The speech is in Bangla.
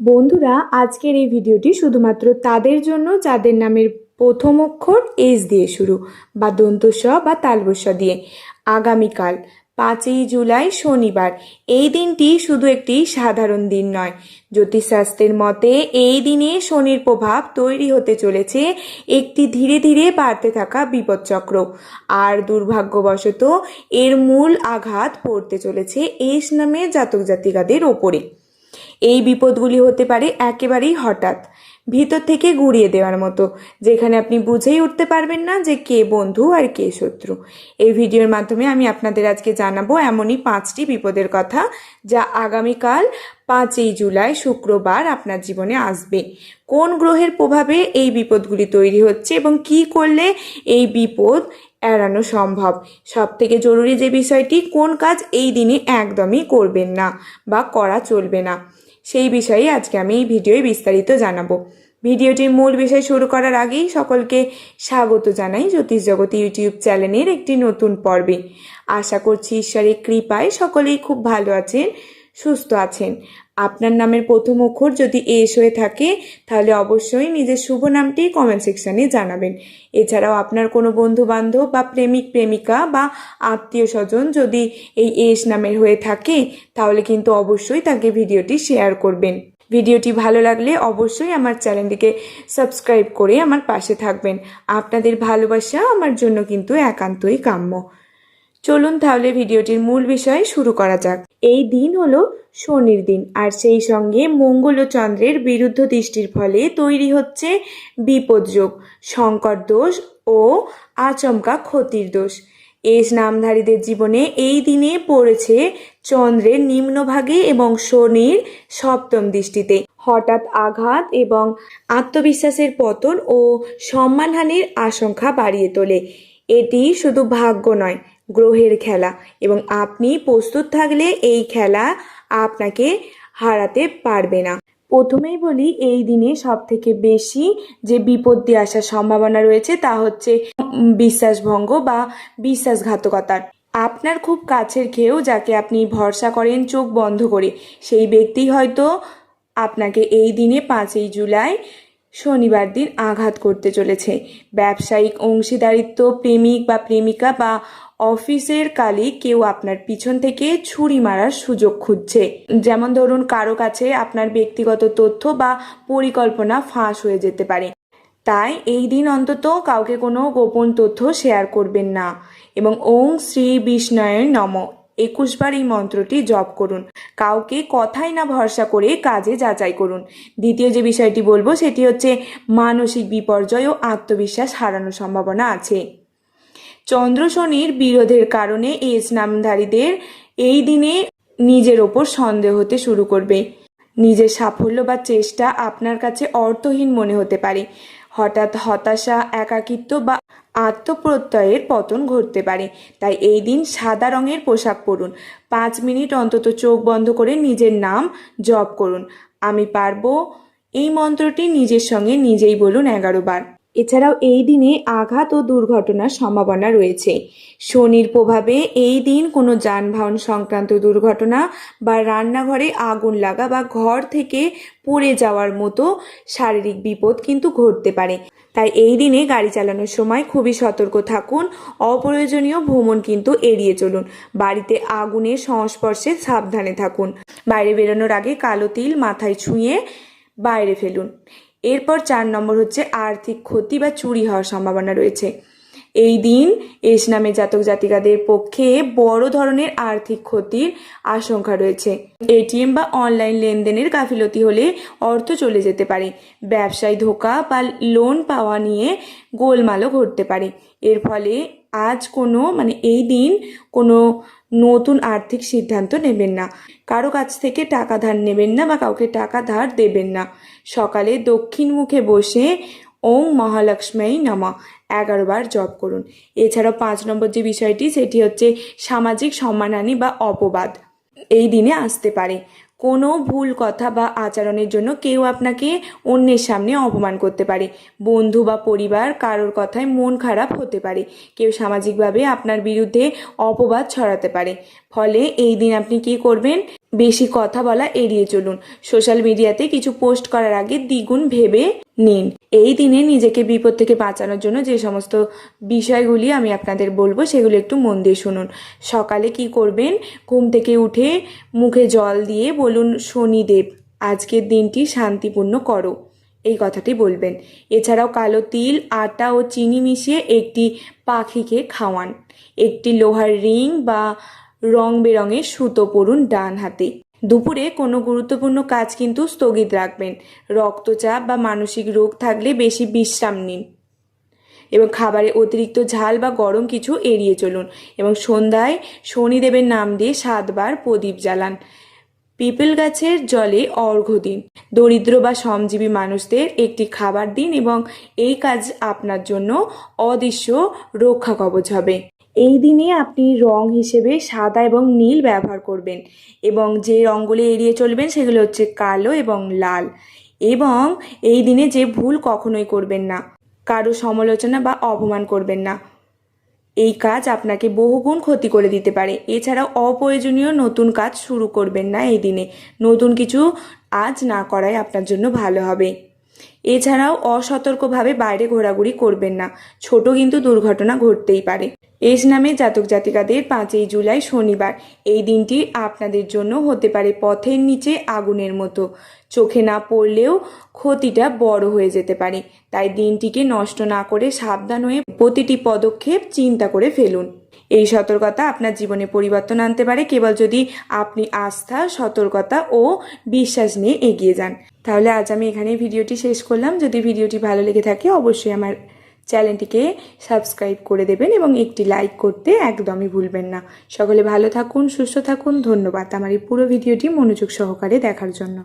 বন্ধুরা, আজকের এই ভিডিওটি শুধুমাত্র তাদের জন্য, যাদের নামের প্রথম অক্ষর এস দিয়ে শুরু, বা দন্তস্ব বা তালবস্য দিয়ে। আগামীকাল, পাঁচই জুলাই শনিবার, এই দিনটি শুধু একটি সাধারণ দিন নয়। জ্যোতিষশাস্ত্রের মতে, এই দিনে শনির প্রভাব তৈরি হতে চলেছে, একটি ধীরে ধীরে বাড়তে থাকা বিপদচক্র। আর দুর্ভাগ্যবশত, এর মূল আঘাত পড়তে চলেছে এস নামে জাতক জাতিকাদের ওপরে। এই বিপদগুলি হতে পারে একেবারেই হঠাৎ। ভিতর থেকে গুড়িয়ে দেওয়ার মতো। যেখানে আপনি বুঝেই উঠতে পারবেন না যে কে বন্ধু আর কে শত্রু। এই ভিডিওর মাধ্যমে আমি আপনাদের আজকে জানাব এমনই পাঁচটি বিপদের কথা যা আগামীকাল পাঁচই জুলাই শুক্রবার আপনার জীবনে আসবে। কোন গ্রহের প্রভাবে এই বিপদগুলি তৈরি হচ্ছে এবং কি করলে এই বিপদ এড়ানো সম্ভব? সব থেকে জরুরি যে বিষয়টি, কোন কাজ এই দিনে একদমই করবেন না বা করা চলবে না। সেই বিষয়ে আজকে আমি এই ভিডিওয় বিস্তারিত জানাব। ভিডিওটির মূল বিষয় শুরু করার আগেই সকলকে স্বাগত জানাই জ্যোতিষ জগত ইউটিউব চ্যানেলের একটি নতুন পর্বে। আশা করছি ঈশ্বরের কৃপায় সকলেই খুব ভালো আছেন। সুস্থ আছেন। আপনার নামের প্রথম অক্ষর যদি এস হয়ে থাকে, তাহলে অবশ্যই নিজের শুভ নামটি কমেন্ট সেকশানে জানাবেন। এছাড়াও আপনার কোনো বন্ধু বান্ধব বা প্রেমিক, প্রেমিকা বা আত্মীয় স্বজন যদি এই এস নামের হয়ে থাকে, তাহলে কিন্তু অবশ্যই তাকে ভিডিওটি শেয়ার করবেন। ভিডিওটি ভালো লাগলে অবশ্যই আমার চ্যানেলটিকে সাবস্ক্রাইব করে আমার পাশে থাকবেন। আপনাদের ভালোবাসা আমার জন্য কিন্তু একান্তই কাম্য। চলুন তাহলে ভিডিওটির মূল বিষয় শুরু করা যাক। এই দিন হলো শনির দিন, আর সেই সঙ্গে মঙ্গল ও চন্দ্রের বিরুদ্ধ দৃষ্টির ফলে তৈরি হচ্ছে বিপদযোগ সংকট দোষ ও আচমকা ক্ষতির দোষ। এস নামধারীদের জীবনে এই দিনে পড়েছে চন্দ্রের নিম্নভাগে এবং শনির সপ্তম দৃষ্টিতে। হঠাৎ আঘাত এবং আত্মবিশ্বাসের পতন ও সম্মানহানির আশঙ্কা বাড়িয়ে তোলে। এটি শুধু ভাগ্য নয় গ্রহের খেলা এবং আপনি প্রস্তুত থাকলে এই খেলা আপনাকে হারাতে পারবে না। প্রথমেই বলি, এই দিনে সব থেকে বেশি যে বিপত্তি আসার সম্ভাবনা রয়েছে তা হচ্ছে বিশ্বাসভঙ্গ বা বিশ্বাসঘাতকতার। আপনার খুব কাছের কেউ যাকে আপনি ভরসা করেন চোখ বন্ধ করে, সেই ব্যক্তি হয়তো আপনাকে এই দিনে পাঁচই জুলাই শনিবার দিন আঘাত করতে চলেছে। ব্যবসায়িক অংশীদারিত্ব, প্রেমিক বা প্রেমিকা বা অফিসের কালে কেউ আপনার পিছন থেকে ছুরি মারার সুযোগ খুঁজছে। যেমন ধরুন, কারও কাছে আপনার ব্যক্তিগত তথ্য বা পরিকল্পনা ফাঁস হয়ে যেতে পারে। তাই এই দিন অন্তত কাউকে কোনো গোপন তথ্য শেয়ার করবেন না। এবং ওং শ্রী বিষ্ণয়ের নম। একুশবার এই মন্ত্রটি জপ করুন। কাউকে কথাই না ভরসা করে কাজে যাচাই করুন। দ্বিতীয় যে বিষয়টি বলব, সেটি হচ্ছে মানসিক বিপর্যয় ও আত্মবিশ্বাস হারানোর সম্ভাবনা আছে। চন্দ্র শনির বিরোধের কারণে এই নামধারীদের এই দিনে নিজের ওপর সন্দেহ হতে শুরু করবে। নিজের সাফল্য বা চেষ্টা আপনার কাছে অর্থহীন মনে হতে পারে। হঠাৎ হতাশা, একাকিত্ব বা আত্মপ্রত্যয়ের পতন ঘটতে পারে। তাই এই দিন সাদা রঙের পোশাক পরুন। পাঁচ মিনিট অন্তত চোখ বন্ধ করে নিজের নাম জপ করুন। আমি পারব এই মন্ত্রটি নিজের সঙ্গে নিজেই বলুন এগারো বার। এছাড়াও এই দিনে আঘাত ও দুর্ঘটনার সম্ভাবনা রয়েছে। শনির প্রভাবে এই দিন কোনো যানবাহন সংক্রান্ত দুর্ঘটনা বা রান্নাঘরে আগুন লাগা বা ঘর থেকে পড়ে যাওয়ার মতো শারীরিক বিপদ কিন্তু ঘটতে পারে। তাই এই দিনে গাড়ি চালানোর সময় খুবই সতর্ক থাকুন। অপ্রয়োজনীয় ভ্রমণ কিন্তু এড়িয়ে চলুন। বাড়িতে আগুনের সংস্পর্শে সাবধানে থাকুন। বাইরে বেরোনোর আগে কালো তিল মাথায় ছুঁয়ে বাইরে ফেলুন। এরপর চার নম্বর হচ্ছে আর্থিক ক্ষতি বা চুরি হওয়ার সম্ভাবনা রয়েছে। এই দিন এস নামে জাতক জাতিকাদের পক্ষে বড় ধরনের আর্থিক ক্ষতির আশঙ্কা রয়েছে। এটিএম বা অনলাইন লেনদেনের গাফিলতি হলে অর্থ চলে যেতে পারে। ব্যবসায় ধোকা বা লোন পাওয়া নিয়ে গোলমালও ঘটতে পারে। এর ফলে আজ কোনো মানে এই দিন কোনো নতুন আর্থিক সিদ্ধান্ত নেবেন না। কারও কাছ থেকে টাকা ধার নেবেন না বা কাউকে টাকা ধার দেবেন না। সকালে দক্ষিণ মুখে বসে ওম মহালক্ষ্মী নামা এগারো বার জপ করুন। এছাড়াও পাঁচ নম্বর যে বিষয়টি, সেটি হচ্ছে সামাজিক সম্মানহানি বা অপবাদ। এই দিনে আসতে পারে। কোনো ভুল কথা বা আচরণের জন্য কেউ আপনাকে অন্যের সামনে অপমান করতে পারে। বন্ধু বা পরিবার কারোর কথায় মন খারাপ হতে পারে। কেউ সামাজিকভাবে আপনার বিরুদ্ধে অপবাদ ছড়াতে পারে। ফলে এই দিন আপনি কি করবেন? বেশি কথা বলা এড়িয়ে চলুন। সোশ্যাল মিডিয়াতে কিছু পোস্ট করার আগে দ্বিগুণ ভেবে নিন। এই দিনে নিজেকে বিপদ থেকে বাঁচানোর জন্য যে সমস্ত বিষয়গুলি আমি আপনাদের বলব, সেগুলো একটু মন দিয়ে শুনুন। সকালে কি করবেন? ঘুম থেকে উঠে মুখে জল দিয়ে বলুন, শনিদেব, আজকের দিনটি শান্তিপূর্ণ করো। এই কথাটি বলবেন। এছাড়াও কালো তিল, আটা ও চিনি মিশিয়ে একটি পাখিকে খাওয়ান। একটি লোহার রিং বা রং বেরঙের সুতো পরুন ডান হাতে। দুপুরে কোনো গুরুত্বপূর্ণ কাজ কিন্তু স্থগিত রাখবেন। রক্তচাপ বা মানসিক রোগ থাকলে বেশি বিশ্রাম নিন। এবং খাবারে অতিরিক্ত ঝাল বা গরম কিছু এড়িয়ে চলুন। এবং সন্ধ্যায় শনিদেবের নাম দিয়ে সাতবার প্রদীপ জ্বালান। পিপল গাছের জলে অর্ঘ্য দিন। দরিদ্র বা শ্রমজীবী মানুষদের একটি খাবার দিন এবং এই কাজ আপনার জন্য অদৃশ্য রক্ষা কবচ হবে। এই দিনে আপনি রং হিসেবে সাদা এবং নীল ব্যবহার করবেন এবং যে রঙগুলি এড়িয়ে চলবেন সেগুলো হচ্ছে কালো এবং লাল। এবং এই দিনে যে ভুল কখনোই করবেন না, কারও সমালোচনা বা অপমান করবেন না। এই কাজ আপনাকে বহুগুণ ক্ষতি করে দিতে পারে। এছাড়াও অপ্রয়োজনীয় নতুন কাজ শুরু করবেন না এই দিনে। নতুন কিছু আজ না করাই আপনার জন্য ভালো হবে। এছাড়াও অসতর্কভাবে বাইরে ঘোরাঘুরি করবেন না। ছোট কিন্তু দুর্ঘটনা ঘটতেই পারে। এস নামে জাতক জাতিকাদের পাঁচই জুলাই শনিবার। এই দিনটি আপনাদের জন্য হতে পারে পথের নিচে আগুনের মতো। চোখে না পড়লেও ক্ষতিটা বড় হয়ে যেতে পারে। তাই দিনটিকে নষ্ট না করে সাবধান হয়ে প্রতিটি পদক্ষেপ চিন্তা করে ফেলুন। এই সতর্কতা আপনার জীবনে পরিবর্তন আনতে পারে। কেবল যদি আপনি আস্থা, সতর্কতা ও বিশ্বাস নিয়ে এগিয়ে যান। তাহলে আজ আমি এখানে ভিডিওটি শেষ করলাম। যদি ভিডিওটি ভালো লেগে থাকে, অবশ্যই আমার চ্যানেলটিকে সাবস্ক্রাইব করে দেবেন এবং একটি লাইক করতে একদমই ভুলবেন না। সকলে ভালো থাকুন, সুস্থ থাকুন। ধন্যবাদ আমার এই পুরো ভিডিওটি মনোযোগ সহকারে দেখার জন্য।